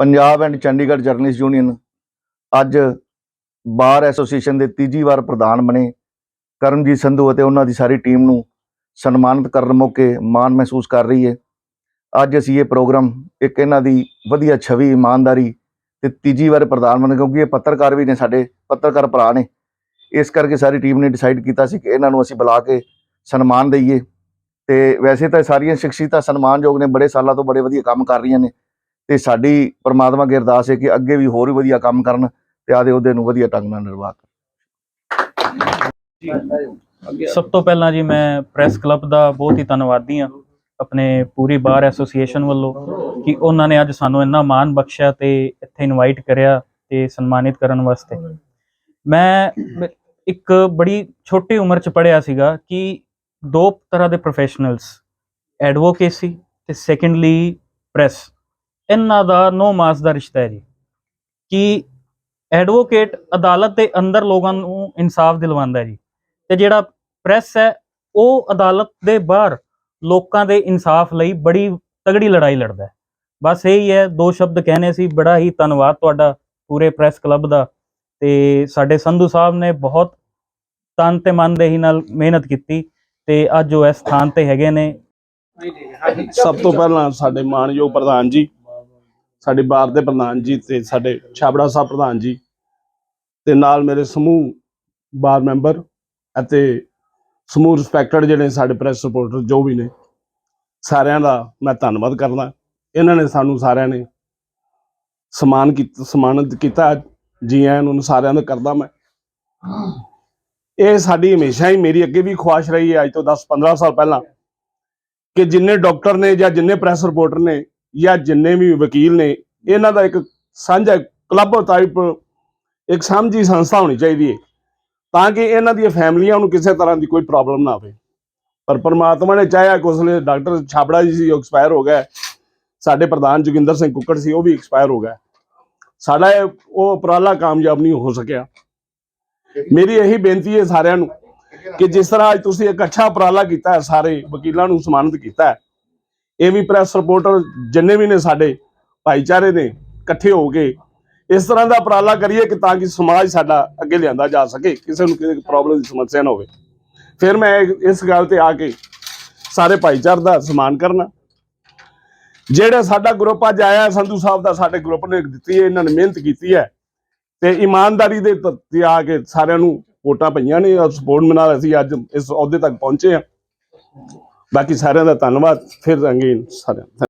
Punjab and Chandigarh journalist union ਅੱਜ bar association ਦੇ ਤੀਜੀ ਵਾਰ ਪ੍ਰਧਾਨ ਬਣੇ। ਕਰਮਜੀਤ ਸੰਧੂ ਅਤੇ ਉਹਨਾਂ ਦੀ ਸਾਰੀ ਟੀਮ ਨੂੰ ਸਨਮਾਨਿਤ ਕਰਨ ਮੌਕੇ ਮਾਣ ਮਹਿਸੂਸ ਕਰ ਰਹੀ ਹੈ। ਅੱਜ ਅਸੀਂ ਇਹ ਪ੍ਰੋਗਰਾਮ ਇੱਕ ਇਹਨਾਂ ਦੀ ਵਧੀਆ ਛਵੀ, ਇਮਾਨਦਾਰੀ ਤੇ ਤੀਜੀ ਵਾਰ ਪ੍ਰਧਾਨ ਬਣੇ ਕਿਉਂਕਿ ਇਹ ਪੱਤਰਕਾਰ ਵੀ ਨੇ ਸਾਡੇ, ਪੱਤਰਕਾਰ ਭਰਾ ਨੇ। ਇਸ ਕਰਕੇ ਸਾਰੀ ਟੀਮ ਨੇ ਡਿਸਾਈਡ ਕੀਤਾ ਸੀ ਕਿ ਇਹਨਾਂ ਨੂੰ ਅਸੀਂ ਬੁਲਾ ਕੇ ਸਨਮਾਨ ਦਈਏ। ਤੇ ਵੈਸੇ ਤਾਂ ਸਾਰੀਆਂ ਸ਼ਖਸੀਅਤਾਂ ਸਨਮਾਨਯੋਗ ਨੇ, ਬੜੇ ਸਾਲਾਂ ਤੋਂ ਬੜੇ ਵਧੀਆ ਕੰਮ ਕਰ ਰਹੀਆਂ ਨੇ। ਤੇ ਸਾਡੀ ਪਰਮਾਤਮਾ ਅੱਗੇ ਅਰਦਾਸ ਹੈ ਕਿ ਅੱਗੇ ਵੀ ਹੋਰ ਵੀ ਵਧੀਆ ਕੰਮ ਕਰਨ ਤੇ ਆਦੇ ਉਹਦੇ ਨੂੰ ਵਧੀਆ ਢੰਗ ਨਾਲ ਨਿਰਵਾਹ ਕਰਨ। ਸਭ ਤੋਂ ਪਹਿਲਾਂ ਜੀ ਮੈਂ ਪ੍ਰੈਸ ਕਲੱਬ ਦਾ ਬਹੁਤ ਹੀ ਧੰਨਵਾਦੀ ਹਾਂ ਆਪਣੇ ਪੂਰੀ ਬਾਰ ਐਸੋਸੀਏਸ਼ਨ ਵੱਲੋਂ ਕਿ ਉਹਨਾਂ ਨੇ ਅੱਜ ਸਾਨੂੰ ਇੰਨਾ ਮਾਣ ਬਖਸ਼ਿਆ ਤੇ ਇੱਥੇ ਇਨਵਾਈਟ ਕਰਿਆ ਤੇ ਸਨਮਾਨਿਤ ਕਰਨ ਵਾਸਤੇ। ਮੈਂ ਇੱਕ ਬੜੀ ਛੋਟੀ ਉਮਰ ਚ ਪੜਿਆ ਸੀਗਾ ਕਿ ਦੋ ਤਰ੍ਹਾਂ ਦੇ ਪ੍ਰੋਫੈਸ਼ਨਲਸ ਐਡਵੋਕੇਸੀ ਤੇ ਸੈਕੰਡਲੀ ਪ੍ਰੈਸ ਇਹਨਾਂ ਦਾ ਨੋ ਮਾਸ ਦਾ ਰਿਸ਼ਤਾ ਹੈ ਜੀ। ਕਿ ਐਡਵੋਕੇਟ ਅਦਾਲਤ ਦੇ ਅੰਦਰ ਲੋਕਾਂ ਨੂੰ ਇਨਸਾਫ ਦਿਲਵਾਉਂਦਾ ਹੈ ਜੀ। ਤੇ ਜਿਹੜਾ ਪ੍ਰੈਸ ਹੈ, ਉਹ ਅਦਾਲਤ ਦੇ ਬਾਹਰ ਲੋਕਾਂ ਦੇ ਇਨਸਾਫ ਲਈ ਬੜੀ ਤਗੜੀ ਲੜਾਈ ਲੜਦਾ ਹੈ। ਬਸ ਇਹੀ ਹੈ, ਦੋ ਸ਼ਬਦ ਕਹਿਣੇ ਸੀ, ਬੜਾ ਹੀ ਧੰਨਵਾਦ ਤੁਹਾਡਾ ਪੂਰੇ ਪ੍ਰੈਸ ਕਲੱਬ ਦਾ। ਤੇ ਸਾਡੇ ਸੰਧੂ ਸਾਹਿਬ ਨੇ ਬਹੁਤ ਤਨ ਤੇ ਮਨ ਦੇ ਹੀ ਨਾਲ ਮਿਹਨਤ ਕੀਤੀ ਤੇ ਅੱਜ ਉਹ ਇਸ ਸਥਾਨ ਤੇ ਹੈਗੇ ਨੇ। ਸਭ ਤੋਂ ਪਹਿਲਾਂ ਸਾਡੇ ਮਾਨਯੋਗ ਪ੍ਰਧਾਨ ਜੀ ਸਾਡੇ ਬਾਰ ਦੇ ਪ੍ਰਧਾਨ ਜੀ ਤੇ ਸਾਡੇ ਛਾਬੜਾ ਸਾਹਿਬ ਪ੍ਰਧਾਨ ਜੀ ਤੇ ਨਾਲ ਮੇਰੇ ਸਮੂਹ ਬਾਰ ਮੈਂਬਰ ਅਤੇ ਸਮੂਹ ਰਿਸਪੈਕਟਡ ਜਿਹੜੇ ਸਾਡੇ ਪ੍ਰੈਸ ਰਿਪੋਰਟਰ ਜੋ ਵੀ ਨੇ, ਸਾਰਿਆਂ ਦਾ ਮੈਂ ਧੰਨਵਾਦ ਕਰਦਾ। ਇਹਨਾਂ ਨੇ ਸਾਨੂੰ ਸਾਰਿਆਂ ਨੇ ਸਨਮਾਨ ਕੀਤਾ ਸਨਮਾਨਿਤ ਕੀਤਾ। ਜੀ ਆਇਆਂ ਨੂੰ, ਸਾਰਿਆਂ ਦਾ ਕਰਦਾ ਮੈਂ। ਇਹ ਸਾਡੀ ਹਮੇਸ਼ਾ ਹੀ ਮੇਰੀ ਅੱਗੇ ਵੀ ਖੁਆਇਸ਼ ਰਹੀ ਹੈ। ਅੱਜ ਤੋਂ 10 15 ਸਾਲ ਪਹਿਲਾਂ ਕਿ ਜਿੰਨੇ ਡਾਕਟਰ ਨੇ ਜਾਂ ਜਿੰਨੇ ਪ੍ਰੈਸ ਰਿਪੋਰਟਰ ਨੇ ਜਾਂ ਜਿੰਨੇ ਵੀ ਵਕੀਲ ਨੇ, ਇਹਨਾਂ ਦਾ ਇੱਕ ਸਾਂਝਾ ਕਲੱਬ ਟਾਈਪ ਇੱਕ ਸਾਂਝੀ ਸੰਸਥਾ ਹੋਣੀ ਚਾਹੀਦੀ ਹੈ ਤਾਂ ਕਿ ਇਹਨਾਂ ਦੀਆਂ ਫੈਮਲੀਆਂ ਨੂੰ ਕਿਸੇ ਤਰ੍ਹਾਂ ਦੀ ਕੋਈ ਪ੍ਰੋਬਲਮ ਨਾ ਆਵੇ। ਪਰ ਪਰਮਾਤਮਾ ਨੇ ਚਾਹਿਆ ਕਿ ਉਸਲੇ ਡਾਕਟਰ ਛਾਬੜਾ ਜੀ ਸੀ, ਉਹ ਐਕਸਪਾਇਰ ਹੋ ਗਿਆ। ਸਾਡੇ ਪ੍ਰਧਾਨ ਜੋਗਿੰਦਰ ਸਿੰਘ ਕੁੱਕੜ ਸੀ, ਉਹ ਵੀ ਐਕਸਪਾਇਰ ਹੋ ਗਿਆ। ਸਾਡਾ ਇਹ- ਉਹ ਉਪਰਾਲਾ ਕਾਮਯਾਬ ਨਹੀਂ ਹੋ ਸਕਿਆ। ਮੇਰੀ ਇਹੀ ਬੇਨਤੀ ਹੈ ਸਾਰਿਆਂ ਨੂੰ ਕਿ ਜਿਸ ਤਰ੍ਹਾਂ ਅੱਜ ਤੁਸੀਂ ਇੱਕ ਅੱਛਾ ਉਪਰਾਲਾ ਕੀਤਾ ਸਾਰੇ ਵਕੀਲਾਂ ਨੂੰ ਸਨਮਾਨਿਤ ਕੀਤਾ ਹੈ ਪ੍ਰੈਸ ਰਿਪੋਰਟਰ ਜਿੰਨੇ ਵੀ ਨੇ ਸਾਡੇ ਭਾਈਚਾਰੇ ਨੇ ਇਕੱਠੇ ਹੋ ਕੇ ਇਸ ਤਰ੍ਹਾਂ ਦਾ ਉਪਰਾਲਾ ਕਰੀਏ ਕਿ ਤਾਂ ਕਿ ਸਮਾਜ ਸਾਡਾ ਅੱਗੇ ਲਿਆਂਦਾ ਜਾ ਸਕੇ, ਕਿਸੇ ਨੂੰ ਕਿਸੇ ਪ੍ਰੋਬਲਮ ਦੀ ਸਮੱਸਿਆ ਨਾ ਹੋਵੇ। ਫਿਰ ਮੈਂ ਇਸ ਗੱਲ ਤੇ ਆ ਕੇ ਸਾਰੇ ਭਾਈਚਾਰੇ ਦਾ ਸਨਮਾਨ ਕਰਨਾ। ਜਿਹੜਾ ਸਾਡਾ ਗਰੁੱਪ ਅੱਜ ਆਇਆ ਸੰਧੂ ਸਾਹਿਬ ਦਾ ਸਾਡੇ ਗਰੁੱਪ ਨੇ ਦਿੱਤੀ ਹੈ, ਇਹਨਾਂ ਨੇ ਮਿਹਨਤ ਕੀਤੀ ਹੈ ਤੇ ਇਮਾਨਦਾਰੀ ਦੇ ਤੇ ਆ ਕੇ ਸਾਰਿਆਂ ਨੂੰ ਵੋਟਾਂ ਪਈਆਂ ਨੇ ਔਰ ਸਪੋਰਟ ਨਾਲ ਅਸੀਂ ਅੱਜ ਇਸ ਅਹੁਦੇ ਤੱਕ ਪਹੁੰਚੇ ਹਾਂ। ਬਾਕੀ ਸਾਰਿਆਂ ਦਾ ਧੰਨਵਾਦ ਫਿਰ ਅੰਗੇਨ ਸਾਰਿਆਂ